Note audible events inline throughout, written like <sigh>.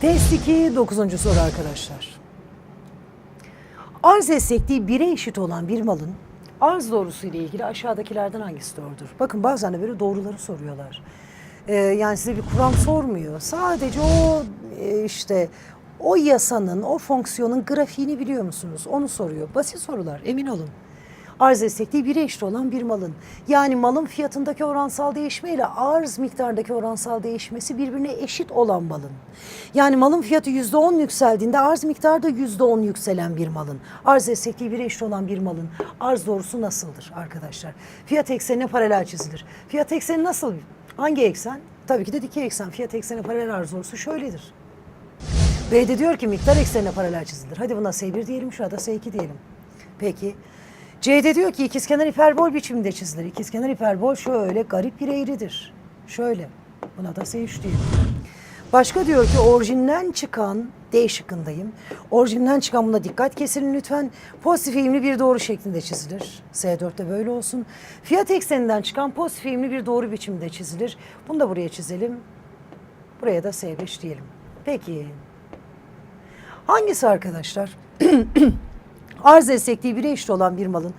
Test 2 9. soru arkadaşlar. Arz esnekliği 1'e eşit olan bir malın arz doğrusu ile ilgili aşağıdakilerden hangisi doğrudur? Bakın bazen de böyle doğruları soruyorlar. Ee, yani size bir kuram sormuyor. Sadece o e, işte o yasanın, o fonksiyonun grafiğini biliyor musunuz? Onu soruyor. Basit sorular emin olun. Arz esnekliği 1'e eşit olan bir malın. Yani malın fiyatındaki oransal değişme ile arz miktarındaki oransal değişmesi birbirine eşit olan malın. Yani malın fiyatı %10 yükseldiğinde arz miktarı da %10 yükselen bir malın. Arz esnekliği 1'e eşit olan bir malın arz doğrusu nasıldır arkadaşlar? Fiyat eksenine paralel çizilir. Fiyat ekseni nasıl? Hangi eksen? Tabii ki de dikey eksen. Fiyat eksenine paralel arz doğrusu şöyledir. B'de diyor ki miktar eksenine paralel çizilir. Hadi buna S1 diyelim, şurada S2 diyelim. Peki. C'de diyor ki ikizkenar hiperbol biçiminde çizilir. İkizkenar hiperbol şöyle garip bir eğridir. Şöyle. Buna da S3 diyelim. Başka diyor ki orijinden çıkan D şıkkındayım. Orijinden çıkan buna dikkat kesin lütfen. Pozitif eğimli bir doğru şeklinde çizilir. S4'te böyle olsun. Fiyat ekseninden çıkan pozitif eğimli bir doğru biçimde çizilir. Bunu da buraya çizelim. Buraya da S5 diyelim. Peki. Hangisi arkadaşlar? <clears throat> arz esnekliği 1'e eşit olan bir malın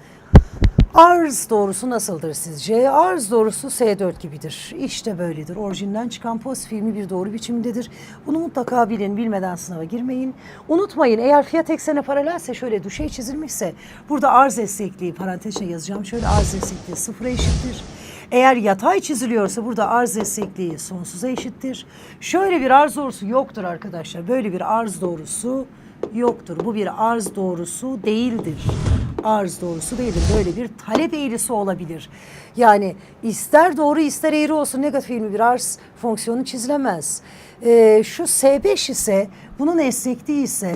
arz doğrusu nasıldır sizce? Arz doğrusu S4 gibidir. İşte böyledir. Orijinden çıkan pozitif ilmi bir doğru biçimindedir. Bunu mutlaka bilin. Bilmeden sınava girmeyin. Unutmayın eğer fiyat eksene paralelse şöyle düşey çizilmişse burada arz esnekliği parantezine yazacağım. Şöyle arz esnekliği sıfıra eşittir. Eğer yatay çiziliyorsa burada arz esnekliği sonsuza eşittir. Şöyle bir arz doğrusu yoktur arkadaşlar. Böyle bir arz doğrusu yoktur. Bu bir arz doğrusu değildir. Arz doğrusu değildir. Böyle bir talep eğrisi olabilir. Yani ister doğru ister eğri olsun negatif eğimli bir arz fonksiyonu çizilemez. Ee, şu S5 ise bunun esnekliği ise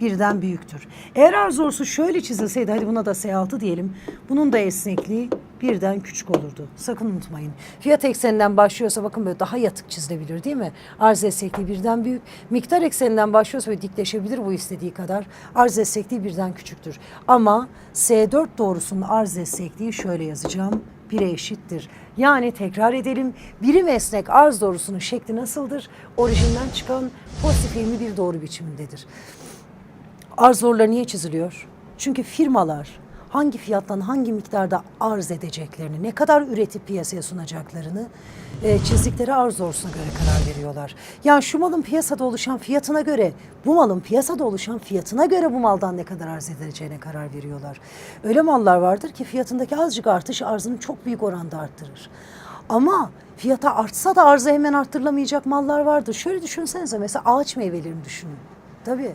birden büyüktür. Eğer arz doğrusu şöyle çizilseydi hadi buna da S6 diyelim. Bunun da esnekliği birden küçük olurdu. Sakın unutmayın. Fiyat ekseninden başlıyorsa bakın böyle daha yatık çizilebilir değil mi? Arz esnekliği birden büyük. Miktar ekseninden başlıyorsa böyle dikleşebilir bu istediği kadar. Arz esnekliği birden küçüktür. Ama S4 doğrusunun arz esnekliği şöyle yazacağım. 1'e eşittir. Yani tekrar edelim. Birim esnek arz doğrusunun şekli nasıldır? Orijinden çıkan pozitif eğimli bir doğru biçimindedir. Arz zorları niye çiziliyor? Çünkü firmalar hangi fiyattan hangi miktarda arz edeceklerini, ne kadar üretip piyasaya sunacaklarını e, çizdikleri arz doğrusuna göre karar veriyorlar. Yani şu malın piyasada oluşan fiyatına göre, bu malın piyasada oluşan fiyatına göre bu maldan ne kadar arz edileceğine karar veriyorlar. Öyle mallar vardır ki fiyatındaki azıcık artış arzını çok büyük oranda arttırır. Ama fiyata artsa da arzı hemen arttırılamayacak mallar vardır. Şöyle düşünsenize mesela ağaç meyvelerini düşünün. Tabii.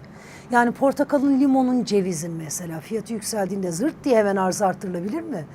Yani portakalın, limonun, cevizin mesela fiyatı yükseldiğinde zırt diye hemen arz artırılabilir mi?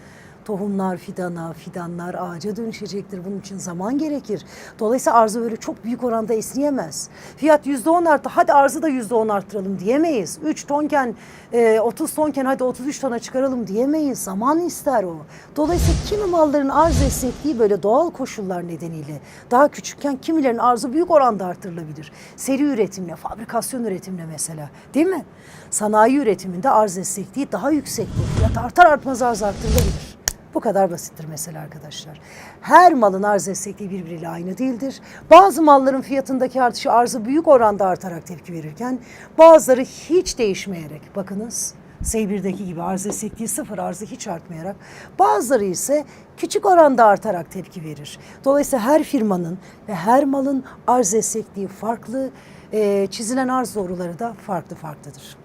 Tohumlar fidana, fidanlar ağaca dönüşecektir. Bunun için zaman gerekir. Dolayısıyla arzı böyle çok büyük oranda esneyemez. Fiyat yüzde on arttı. Hadi arzı da yüzde on arttıralım diyemeyiz. 3 tonken, e, 30 tonken hadi 33 tona çıkaralım diyemeyiz. Zaman ister o. Dolayısıyla kimi malların arz esnekliği böyle doğal koşullar nedeniyle daha küçükken kimilerin arzı büyük oranda artırılabilir. Seri üretimle, fabrikasyon üretimle mesela değil mi? Sanayi üretiminde arz esnekliği daha yüksektir. Fiyat artar artmaz arz artırılabilir. Bu kadar basittir mesela arkadaşlar. Her malın arz esnekliği birbiriyle aynı değildir. Bazı malların fiyatındaki artışı arzı büyük oranda artarak tepki verirken bazıları hiç değişmeyerek bakınız S1'deki gibi arz esnekliği sıfır arzı hiç artmayarak bazıları ise küçük oranda artarak tepki verir. Dolayısıyla her firmanın ve her malın arz esnekliği farklı, çizilen arz doğruları da farklı farklıdır.